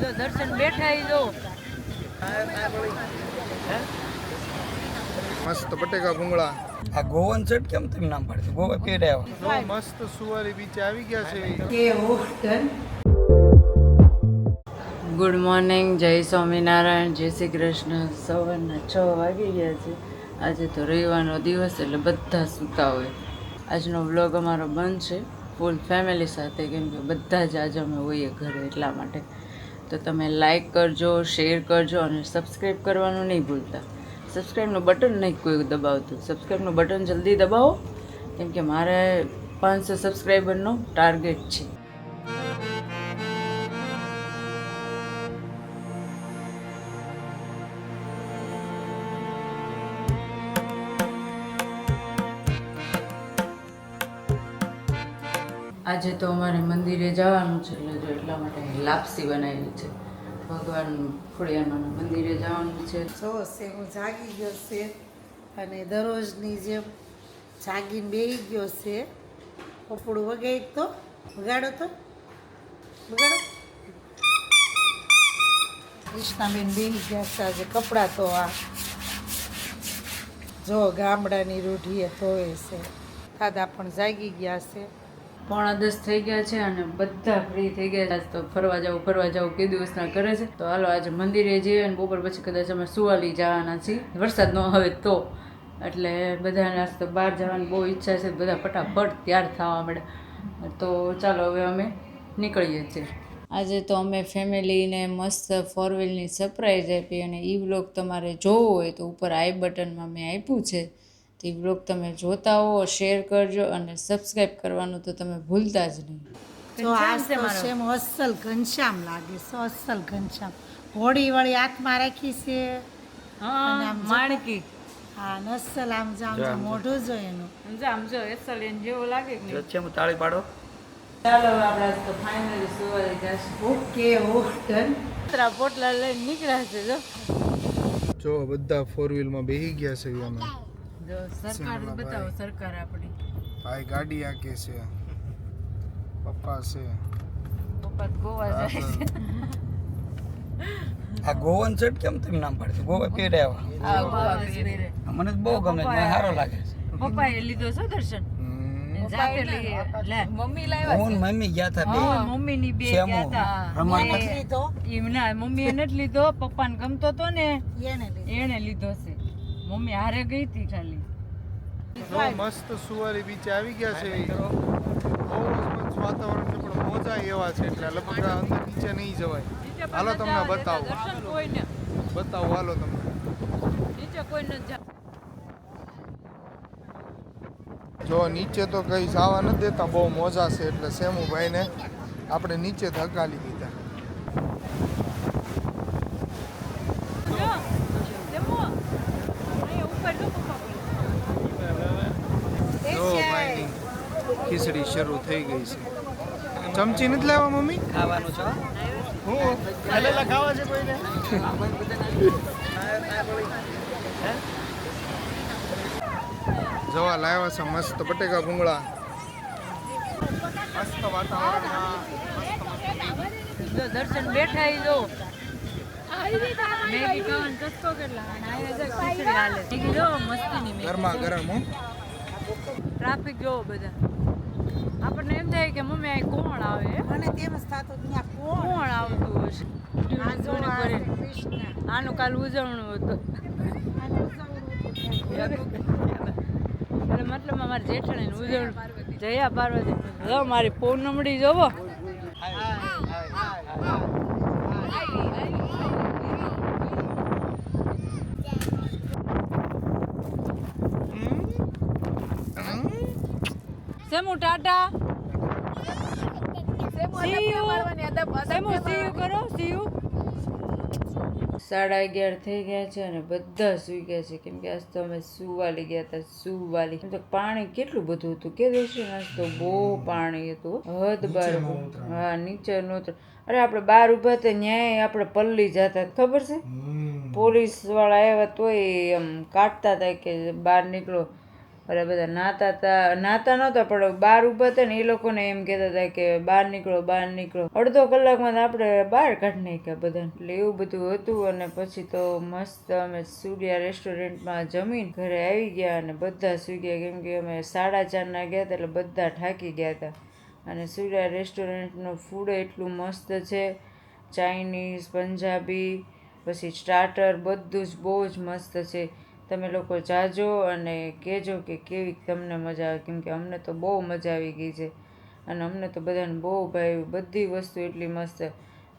જો દર્શન બેઠા જો. મસ્ત બટેકા ભૂંગળા. આ ગોવન સેટ કેમ તમે નામ પાડ્યું ગોવા આવો. મસ્ત સુવારી બીચ આવી ગયા છે ગુડ મોર્નિંગ જય સ્વામિનારાયણ જય શ્રી કૃષ્ણ. સવારના છ વાગી ગયા છે. આજે તો રવિવારનો દિવસ એટલે બધા સૂતા હોય. આજનો વ્લોગ અમારો બંધ છે. ફૂલ ફેમિલી સાથે કેમ કે બધા જ આજે અમે હોઈએ ઘરે એટલા માટે. તો તમે લાઇક કરજો શેર કરજો અને સબસ્ક્રાઈબ કરવાનું નહીં ભૂલતા. સબસ્ક્રાઈબનું બટન નહીં કોઈ દબાવતું. સબસ્ક્રાઈબનું બટન જલ્દી દબાવો, કેમ કે મારે પાંચસો સબસ્ક્રાઈબરનો ટાર્ગેટ છે. આજે તો અમારે મંદિરે જવાનું છે, એટલે જો એટલા માટે લાપસી બનાવી છે. ભગવાન ખોડિયારમાંના મંદિરે જવાનું છે. જો છે હું જાગી ગયો છે અને દરરોજની જેમ જાગીને બેહી ગયો છે કપડું વગાડી તો, વગાડો તો, વગાડો. કૃષ્ણાબેન બેહી ગયા છે આજે કપડાં તો આ. જો ગામડાની રૂઢીએ ધોવે છે દાદા પણ જાગી ગયા છે પોણા દસ થઈ ગયા છે અને બધા ફ્રી થઈ ગયા આજ તો ફરવા જાવ ફરવા જાવ કે દિવસના કરે છે. તો હાલો, આજે મંદિરે જઈએ અને બપોર પછી કદાચ અમે સુવાલી જવાના છીએ. વરસાદ ન આવે તો. એટલે બધાને આજ તો બહાર જવાની બહુ ઈચ્છા છે. બધા ફટાફટ તૈયાર થવા મળે તો ચાલો, હવે અમે નીકળીએ છીએ. આજે તો અમે ફેમિલીને મસ્ત ફોર વ્હીલની સરપ્રાઈઝ આપી અને એ વ્લોગ તમારે જોવો હોય તો ઉપર આઈ બટનમાં મેં આપ્યું છે. તો બ્લોગ તમે જોતા હો શેર કરજો અને સબસ્ક્રાઈબ કરવાનું તો તમે ભૂલતા જ નહીં. તો આ સેમ અસલ ઘનશ્યામ લાગે છે અસલ ઘનશ્યામ. હોળી વળી હાથમાં રાખી છે. માણકી. હા નસલ આમ જો આમ મોઢું જો એનું. આમ જો એસલ એને જેવો લાગે કે નહીં? છે હું તાળી પાડો ચાલો આપણે તો ફાઇનલી સુવાઈ જશું. ઓકે ઓકે ત્રા પોટલા લઈને નીકળ્યા છે જો. જો બધા ફોર વ્હીલમાં બેહી ગયા છે અમે જો સરકાર બતાવો સરકાર આપણી. ભાઈ ગાડી આકે છે. પપ્પા છે. પપ્પા ગોવા જાય છે. આ ગોવન સેટ કેમ તમે નામ પાડ્યું ગોવા પીરે આવા. આ ગોવા પહેરે. મને બહુ ગમે મને સારો લાગે છે. પપ્પાએ લીધો છે દર્શન? મમ્મી હું મમ્મી ગયા હતા બે. મમ્મી ની બે ગયા હતા. રમણ એ- નથી લીધો પપ્પા ને ગમતો તો ને એને લીધું. એને લીધો છે. મમ્મી હારે ગઈ હતી ખાલી. જો મસ્ત સુવારી બીચે આવી ગયા છે બહુ મસ્ત વાતાવરણ છે પણ મોજા એવા છે એટલે લગભગ અંદર નીચે નહીં જવાય. હાલો તમને બતાવો. દર્શન કોઈ ને. બતાવું હાલો તમને. નીચે કોઈ ન જો નીચે તો કઈ જવા નથી દેતા બહુ મોજા છે એટલે સેમુભાઈને આપણે નીચે ધકાલી દીધા જો ભાઈની ખીચડી શરૂ થઈ ગઈ છે. ચમચી નથી લેવા મમ્મી? ખાવાનું છો હું. ખાલેલા ખાવા છે કોઈને? જવા લાવ્યા છે મસ્ત બટેકા ભૂંગળા. મસ્ત વાતાવરણમાં. દર્શન બેઠા જો. ગરમા ગરમ હું. ટ્રાફિક જોવો બધા. આપણને એમ થાય કે મમ્મી આ કોણ આવે? અને તેમ જ થતું ત્યાં કોણ કોણ આવતું હશે? આનું કાલ ઉજવણું હતું. એટલે મતલબ મારી જેઠાણી ઉજવણ. જયા પાર્વતી. હવે મારી પૂનમડી જોવો. સેમુ ટાટા સેમુ ટાટા. સાડા અગિયાર થઈ ગયા છે અને બધા સૂઈ ગયા છે. કેમ કે આજ તો અમે સુવાલી ગયા હતા સુવાલી. તો પાણી કેટલું બધું હતું કે દેશે આજ તો બહુ પાણી હતું. હદ બાર હા નીચે નહોતું અરે આપણે બહાર ઊભા તો ન્યાય આપણે પલ્લી જતા ખબર છે? પોલીસવાળા આવ્યા તોય એમ કાઢતા હતા કે બહાર નીકળો. ઓલા બધા નાતા હતા નાતા નહોતા, પણ બહાર ઊભા હતા ને એ લોકોને એમ કહેતા હતા કે બહાર નીકળો બહાર નીકળો. અડધો કલાકમાં તો આપણે બહાર કાઢી નાખ્યા બધાને. એટલે એવું બધું હતું અને પછી તો મસ્ત અમે સૂર્યા રેસ્ટોરન્ટમાં જમીન ઘરે આવી ગયા અને બધા સુઈ ગયા કેમ કે અમે સાડા ચારના ગયા હતા એટલે બધા થાકી ગયા હતા. અને સૂર્યા રેસ્ટોરન્ટનું ફૂડ એટલું મસ્ત છે. ચાઇનીઝ પંજાબી પછી સ્ટાર્ટર બધું જ બહુ જ મસ્ત છે. તમે લોકો જાજો અને કહેજો કે કેવી તમને મજા આવે. કેમકે અમને તો બહુ મજા આવી ગઈ છે. અને અમને તો બધાને બહુ ભાવ્યું બધી વસ્તુ એટલી મસ્ત.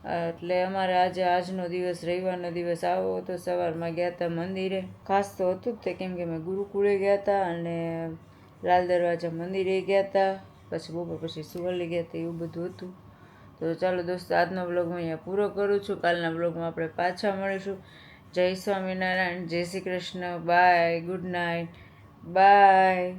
એટલે અમારે આજે આજનો દિવસ, રવિવારનો દિવસ આવો હતો. સવારમાં ગયા હતા મંદિરે. ખાસ તો હતું જ તે, કેમ કે અમે ગુરુકુળે ગયા હતા અને લાલ દરવાજા મંદિરે ગયા હતા પછી બપોર પછી સુવલી ગયા હતા એવું બધું હતું. તો ચાલો દોસ્તો, આજનો બ્લોગ હું અહીંયા પૂરો કરું છું. કાલના બ્લોગમાં આપણે પાછા મળીશું. જય સ્વામિનારાયણ જય Shri Krishna bye good night bye.